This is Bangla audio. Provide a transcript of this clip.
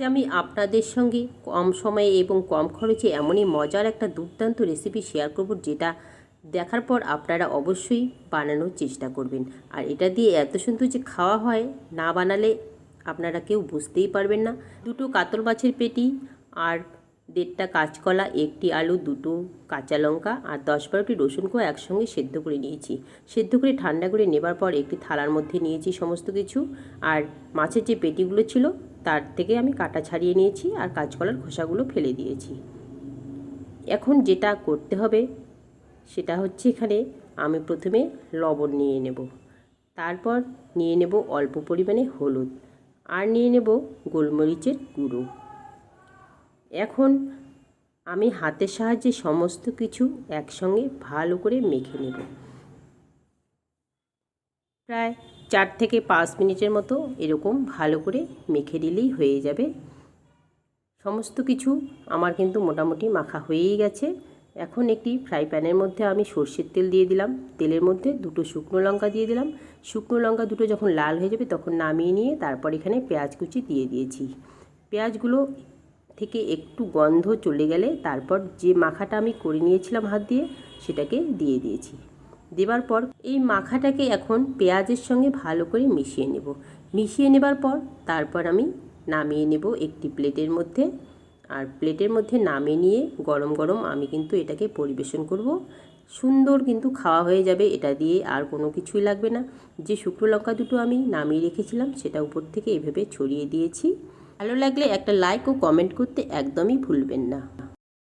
আমি আপনাদের সঙ্গে কম সময়ে এবং কম খরচে এমনই মজার একটা দুর্দান্ত রেসিপি শেয়ার করব, যেটা দেখার পর আপনারা অবশ্যই বানানোর চেষ্টা করবেন। আর এটা দিয়ে এত সুন্দর যে খাওয়া হয়, না বানালে আপনারা কেউ বুঝতেই পারবেন না। দুটো কাতল মাছের পেটি আর দেড়টা কাঁচকলা, একটি আলু, দুটো কাঁচা লঙ্কা আর দশ বারোটি রসুনকেও একসঙ্গে সেদ্ধ করে নিয়েছি। সেদ্ধ করে ঠান্ডা করে নেবার পর একটি থালার মধ্যে নিয়েছি সমস্ত কিছু। আর মাছের যে পেটিগুলো ছিল তার থেকে আমি কাটা ছাড়িয়ে নিয়েছি আর কাঁচকলার খোসাগুলো ফেলে দিয়েছি। এখন যেটা করতে হবে সেটা হচ্ছে এখানে আমি প্রথমে লবণ নিয়ে নেব। তারপর নিয়ে নেব অল্প পরিমাণে হলুদ আর নিয়ে নেব গোলমরিচের গুঁড়ো। এখন আমি হাতের সাহায্যে সমস্ত কিছু একসঙ্গে ভালো করে মেখে নেব। প্রায় চার থেকে পাঁচ মিনিটের মতো এরকম ভালো করে মেখে দিলেই হয়ে যাবে। সমস্ত কিছু আমার কিন্তু মোটামুটি মাখা হয়েই গেছে। এখন একটি ফ্রাই প্যানের মধ্যে আমি সর্ষের তেল দিয়ে দিলাম। তেলের মধ্যে দুটো শুকনো লঙ্কা দিয়ে দিলাম। শুকনো লঙ্কা দুটো যখন লাল হয়ে যাবে তখন নামিয়ে নিয়ে তারপর এখানে পেঁয়াজ কুচি দিয়ে দিয়েছি। পেঁয়াজগুলো থেকে একটু গন্ধ চলে গেলে তারপর যে মাখাটা আমি করে নিয়েছিলাম হাত দিয়ে সেটাকে দিয়ে দিয়েছি। দেবার পর এই মাখাটাকে এখন পেঁয়াজের সঙ্গে ভালো করে মিশিয়ে নেব। মিশিয়ে নেবার পর তারপর আমি নামিয়ে নেব একটি প্লেটের মধ্যে। আর প্লেটের মধ্যে নামিয়ে নিয়ে গরম গরম আমি কিন্তু এটাকে পরিবেশন করব। সুন্দর কিন্তু খাওয়া হয়ে যাবে, এটা দিয়ে আর কোনো কিছুই লাগবে না। যে শুকনো লঙ্কা দুটো আমি নামিয়ে রেখেছিলাম, সেটা উপর থেকে এভাবে ছড়িয়ে দিয়েছি। ভালো লাগলে একটা লাইক ও কমেন্ট করতে একদমই ভুলবেন না।